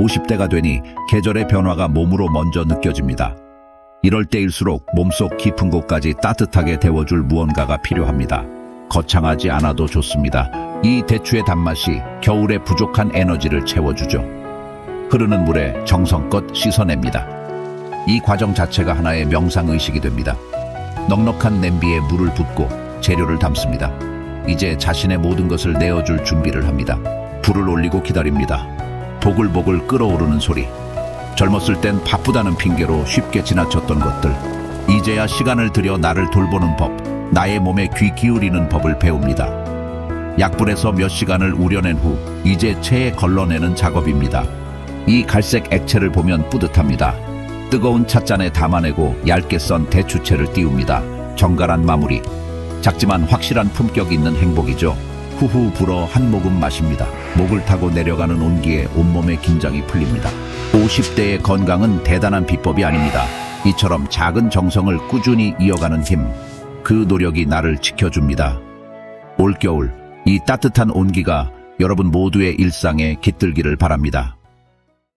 50대가 되니 계절의 변화가 몸으로 먼저 느껴집니다. 이럴 때일수록 몸속 깊은 곳까지 따뜻하게 데워줄 무언가가 필요합니다. 거창하지 않아도 좋습니다. 이 대추의 단맛이 겨울에 부족한 에너지를 채워주죠. 흐르는 물에 정성껏 씻어냅니다. 이 과정 자체가 하나의 명상의식이 됩니다. 넉넉한 냄비에 물을 붓고 재료를 담습니다. 이제 자신의 모든 것을 내어줄 준비를 합니다. 불을 올리고 기다립니다. 보글보글 끓어오르는 소리. 젊었을 땐 바쁘다는 핑계로 쉽게 지나쳤던 것들. 이제야 시간을 들여 나를 돌보는 법, 나의 몸에 귀 기울이는 법을 배웁니다. 약불에서 몇 시간을 우려낸 후 이제 체에 걸러내는 작업입니다. 이 갈색 액체를 보면 뿌듯합니다. 뜨거운 찻잔에 담아내고 얇게 썬 대추채를 띄웁니다. 정갈한 마무리. 작지만 확실한 품격 있는 행복이죠. 후후 불어 한 모금 마십니다. 목을 타고 내려가는 온기에 온몸의 긴장이 풀립니다. 50대의 건강은 대단한 비법이 아닙니다. 이처럼 작은 정성을 꾸준히 이어가는 힘. 그 노력이 나를 지켜줍니다. 올겨울 이 따뜻한 온기가 여러분 모두의 일상에 깃들기를 바랍니다.